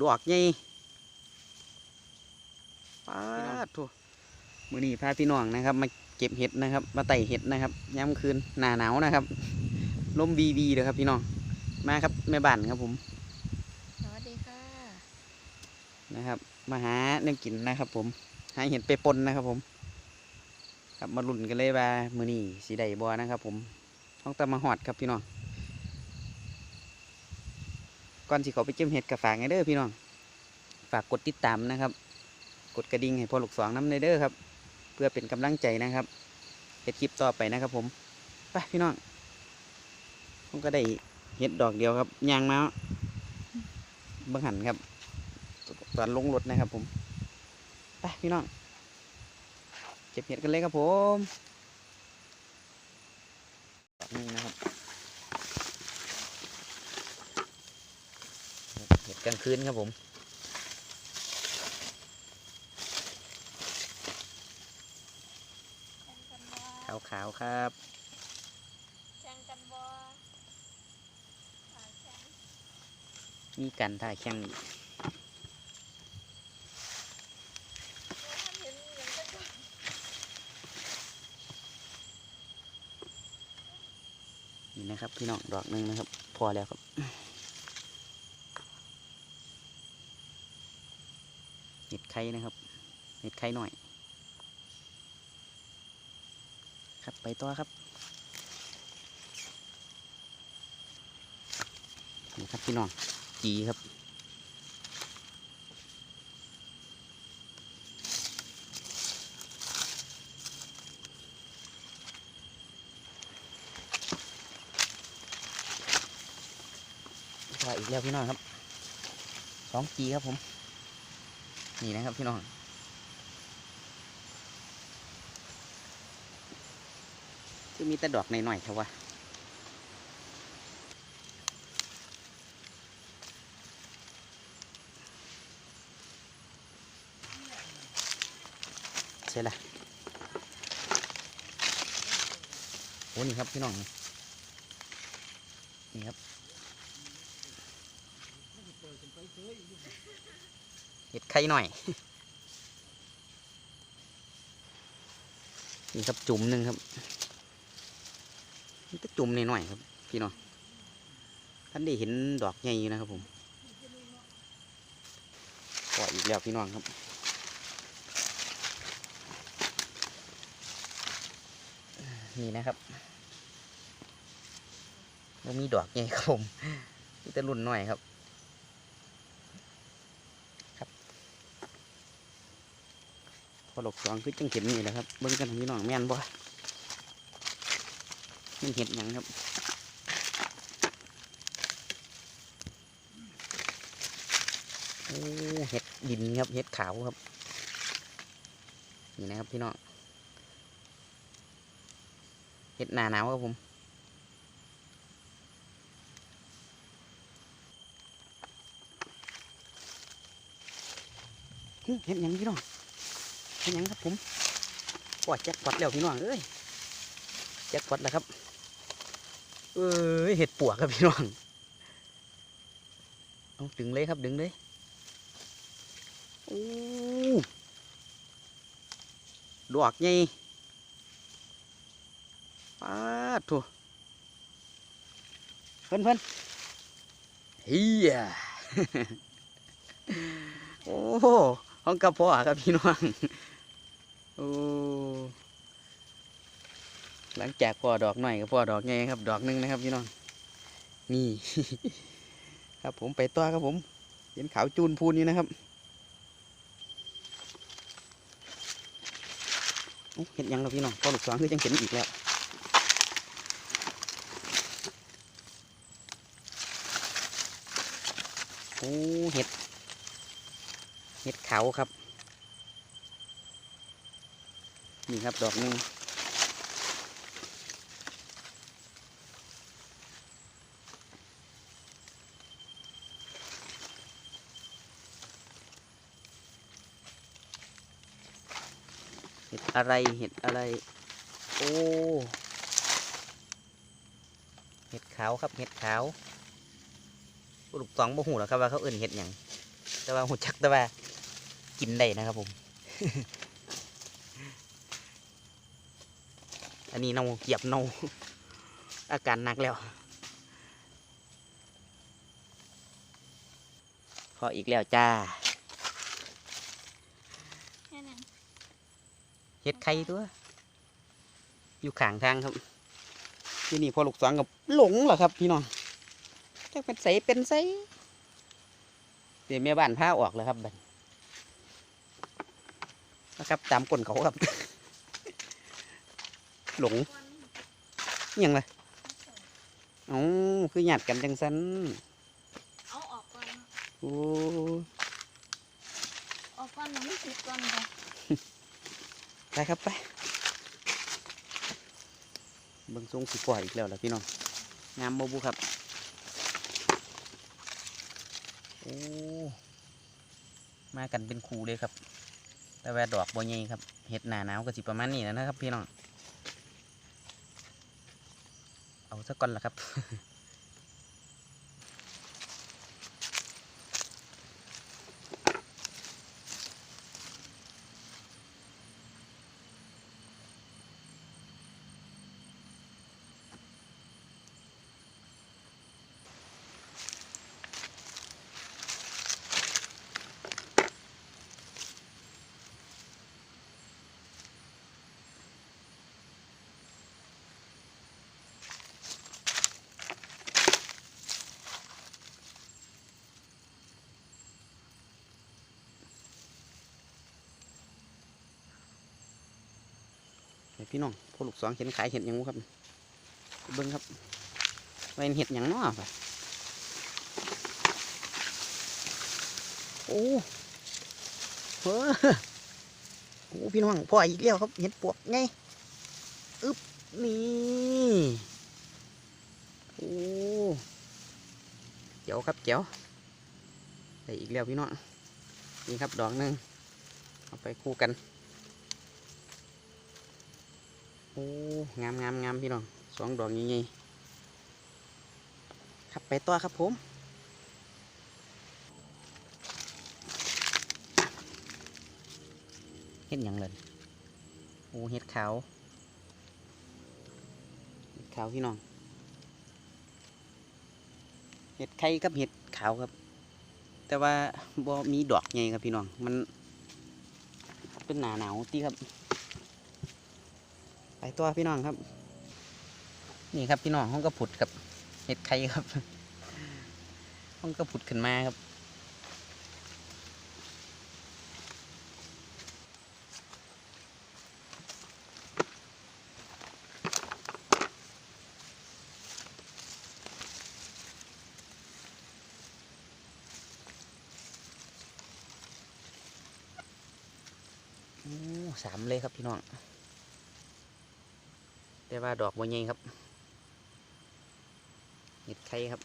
ดอกใหญ่ป้าดโถมือนี้พาพี่น้องนะครับ มาเก็บเห็ดนะครับ มาไต่เห็ดนะครับย้ำคืนหน้าหนาวนะครับลมบีบีเลยครับพี่น้องมาครับแม่บ้านครับผมสวัสดีค่ะนะครับ มาหาเนื้อกินนะครับ ผม หาเห็ดไปปนนะครับ ผมครับมาลุ้นกันเลยว่ามือนี้สีใดบอนะครับ ผมต้องตามมาหอดครับพี่น้อง ก่อนสิเขาไปเจิ้มเห็ดกับฝากไงเด้อพี่น้อง ฝากกดติดตามนะครับ กดกระดิ่งให้พอลูกสองน้ำในเด้อครับ เพื่อเป็นกำลังใจนะครับเห็ดคลิปต่อไปนะครับ ผมไปพี่น้องผมก็ได้เห็ดดอกเดียวครับยางมาบังหันครับ ตอนลงรถนะครับ ผมไปพี่น้องเก็บเห็ดกันเลยครับผมดอกหนึงนะครับเห็ด กลางคืนครับผมแข่งกันบอขาวๆครับแข่งกันบออ่าแข่งมีกันถ่ายแข่งอีกเดี๋ยวท่านเห็นอย่างกันก่อนนี่นะครับ พี่น้องดอกหนึงนะครับ พอแล้วครับ เห็ด ไข่นะครับ เห็ดไข่หน่อย ครับไปต่อครับนี่ครับพี่น้องจีครับพออีกแล้วพี่น้องครับสองจีครับผม นี่นะครับพี่น้องคือมีแต่ดอกหน่อยๆครับวะใช่ละโอ้นี่ครับพี่น้องนี่ครับ เห็ด ไข่หน่อย นี่ครับจุ่มหนึ่งครับนี่ก็จุ่มหน่อยๆครับ พี่น้องท่านได้เห็นดอกใหญ่อยู่นะครับผมปล่อยอีกแล้วพี่น้องครับนี่นะครับแล้วมีดอกใหญ่ครับผมมีแต่รุ่นหน่อยครับ พอหลกสองคือจังเห็นนี่แหละครับเบิ่งกันพี่น้องแม่นบ่มันเห็ดหยังครับโอ้เห็ดดินครับเห็ดขาวครับนี่นะครับพี่น้องเห็ดหนาหนาวครับผมเห็ดหยังพี่น้อง เป็นยังครับผมปอดแจ็คพอตแล้วพี่น้องเอ้ยแจ็คพอตแล้วครับ เอ้ยเห็ดปวกครับพี่น้องเอาดึงเลยครับดึงเลยโอ้ดอกใหญ่ปาดถูเพื่อนเพื่อนเฮียโอ้ห้องกระเพาะครับพี่น้อง โอ้หลังจากพ่อดอกหน่อยกับพ่อดอกไงครับ ดอกหนึงนะครับพี่น้องนี่ ครับผมไปต่อครับผมเห็นขาวจูนพูนอยู่นะครับเห็นยังครับพี่น้องพ่อลูกสองคือจังเห็นอีกแล้วโอ้เห็ด เห็ดเขาครับ นี่ครับดอกนึงเห็ดอะไรเห็ดอะไร โอ้เห็ดขาวครับเห็ดขาวลูกสองบ่หูหรอกครับว่าเขาเอื่นเห็ดหยังแต่ว่าหูจักแต่ว่ากินได้นะครับผม อันนี้เนาเหยียบเนาอาการหนักแล้ว พออีกแล้วจ้าเฮ็ดไข่ตัว อยู่ข้างทางครับที่นี่พอลูกสองกับหลงเหรอครับ พี่น้องจะเป็นใสเป็นใสเดี๋ยวแม่บ้านพาออกแล้วครับบัดนะครับตามกลนเขาครับ หลงอนอิหยังเลยอ้คือหยาดกันจังสันเอาออกก่อนโอ้ออกก่อนยังไม่ติดก่อนจ้ะไปครับไปเบิ่งทรงสิปล่อยอีกแล้วล่ะพี่น้องงามบ่บุครับโอ้มากันเป็นคูเลยครับ แต่ว่าดอกบ่ใหญ่ครับเห็ดหนาหนาวก็สิประมาณนี้แล้วนะครับ พี่น้อง เอา ซะก่อนละครับ พี่น้องพวกลูกสองเห็นขายเห็ดยังบ่ครับ เบิ้งครับเป็นเห็ดหยังนาะครับโอ้เฮ้อโอ้พี่น้องพ่ออีกแล้วครับเห็ดปวกไงอึบนี่โอ้เจ๋วครับเจ๋วได้อีกแล้วพี่น้องนี่ครับดอกหนึ่งเอาไปคู่กัน โอ้งามงามงามพี่น้องสองดอกใหญ่ๆครับไปต่อครับผมเห็ดหยังเลยโอ้เห็ดขาวเห็ดขาวพี่น้องเห็ดไข่กับเห็ดขาวครับ แต่ว่าบ่มีดอกใหญ่ครับพี่น้องมันเป็นหนาหนาวตีครับ ไปตัวพี่น้องครับ นี่ครับพี่น้องห้องกระผุดครับเห็ดไข่ครับห้องกระผุดขึ้นมาครับโอ้สามเลยครับพี่น้อง แต่ว่าดอกบัวใหญ่ครับเห็ดไข่ครับ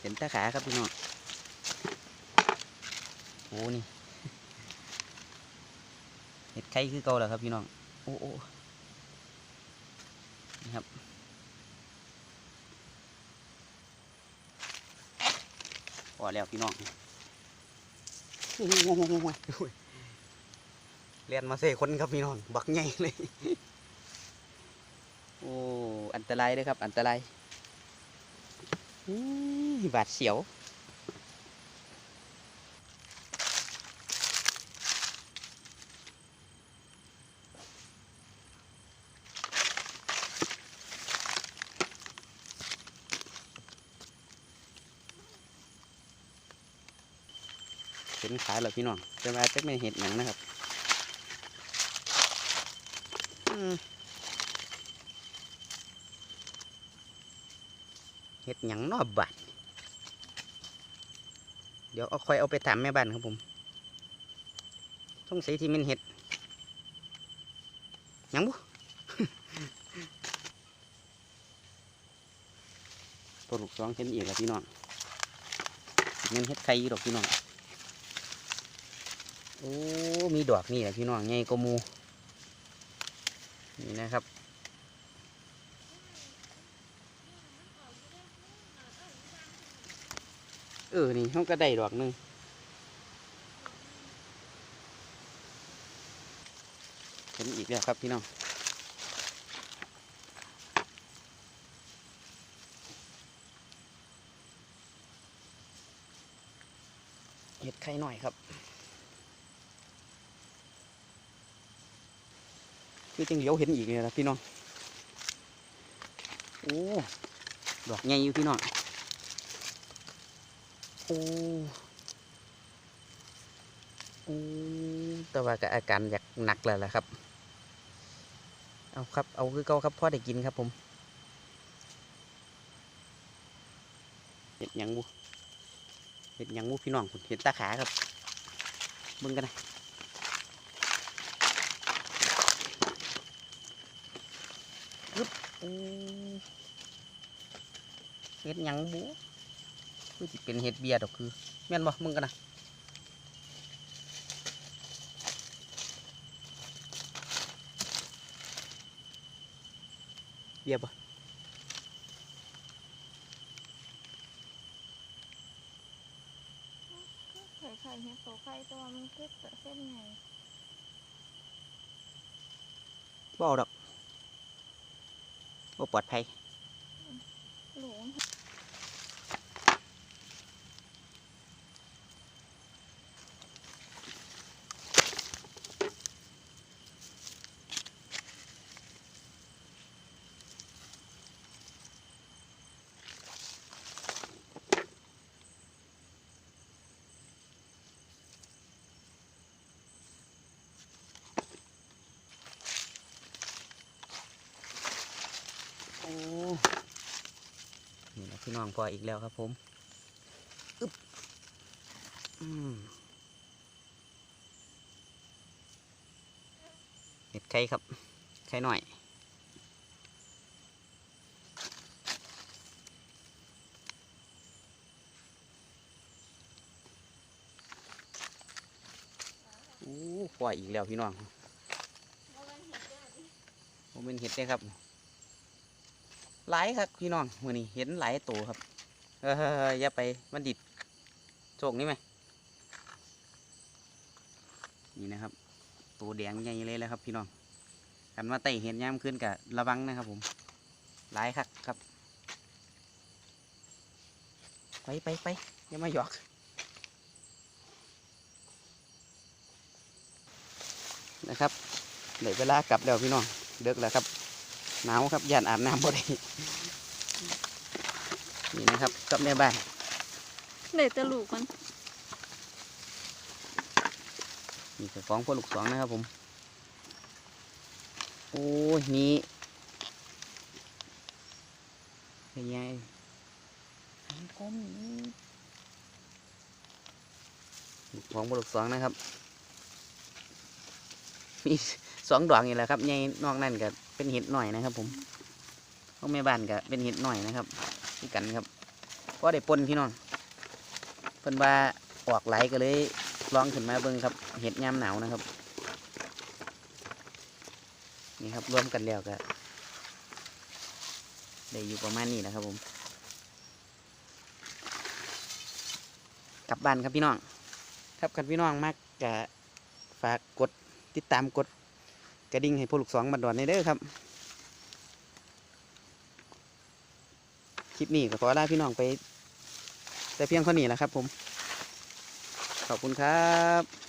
เห็นตาขาครับพี่น้องโอ้นี่เห็ดไข่คือเก่าแล้วครับพี่น้อง โอ้โอ้นี่ครับ พ อแล้วพี่น้องโอ้โหโอ้โหโอ้โหโอ้โหเรียนมาเสคนครับพี่น้องบักใหญ่เลยโอ้อันตรายเลยครับ อันตรายอื้อบาดเสียว ห็นขายแล้วพี่น้องแต่ว่าจะไม่เห็ดหยังนะครับเห็ดหยังนอบบัดเดี๋ยวเอาคอยเอาไปถามแม่บ้านครับผมสงสัยที่มันเห็ดหยังบุตัวลูกสองเห็นอีกแล้วพี่น้องมันเห็ดไข่อยู่ดอกพี่น้อง โอ้ มีดอกนี่แหละพี่น้องใหญ่กว่าหมู นี่นะครับ เออ นี่เขาก็ได้ดอกหนึงเห็นอีกแล้วครับพี่น้องเห็ดไข่หน่อยครับ คือจังเหลียวเห็นอีกเลยนะพี่น้องโอ้ดอกใหญ่อยู่พี่น้องโอ้โอ้แต่ว่าก็อาการอยากหนักแล้วล่ะครับ เอาครับเอาคือเก่าครับพ่อได้กินครับผมเห็ดยังบุเห็ดยังบุพี่น้องเห็ดตาขาครับเบิ่งกันนะ อึ๊บโอ้เห็ดหยังบุคือสิเป็นเห็ดเบียร์ดอกคือแม่นบ่มึงกันนะเบียร์บ่ไข่ไข่เห็ดโสไข่แต่ว่ามันคือเส้นใหญ่บ่เอาดอก บ่ปลอดภัย นี่นะพี่น้องพออีกแล้วครับผมอึ๊บเห็ดไข่ครับ ไข่หน่อย โอ้ปล่อยอีกแล้วพี่น้องเพราะมันเห็ดเด้อดิผมเป็นเห็ดได้ครับ หลายครับพี่น้องมื่อนี้เห็นหลายตัวครับ เอออย่าไปมันดิดโชคนี่ไหมนี่นะครับ ตัวแดงใหญ่เลยแล้วครับ พี่น้องกันว่าไต่เห็นย่ามขึ้นกับระวังนะครับ ผมหลายครับครับ ไปไปไปอย่ามาหยอกนะครับเหลือเวลากลับแล้วพี่น้องเลิกแล้วครับ หนาวครับย่านอาบน้ำบ่ได้นี่นะครับกับแม่บ้านเด็ดจะลูกมันนี่คือของพ่อลูกสองนะครับผม โอ้ยนี่เป็นไงอันคมนี่ของพ่อลูกสองนะครับ มีสองดอกนี่แหละครับใหญ่นอกนั่นก็ เป็นเห็ดหน่อยนะครับ ผมของแม่บ้านก็เป็นเห็ดหน่อยนะครับที่กันครับก็ได้ปนพี่น้องเพิ่นว่าออกไหลก็เลยลองขึ้นมาเบิ่งครับ เห็ดยามหนาวนะครับ นี่ครับรวมกันแล้วก็ได้อยู่ประมาณนี้นะครับผม กลับบ้านครับพี่น้อง ครับคันพี่น้องมากกะฝากกดติดตามกด กระดิ่งให้พวกลูกสองมาดอนในเด้อครับ คลิปนี้ก็ขอลาพี่น้องไป แต่เพียงเท่านี้แหละครับผม ขอบคุณครับ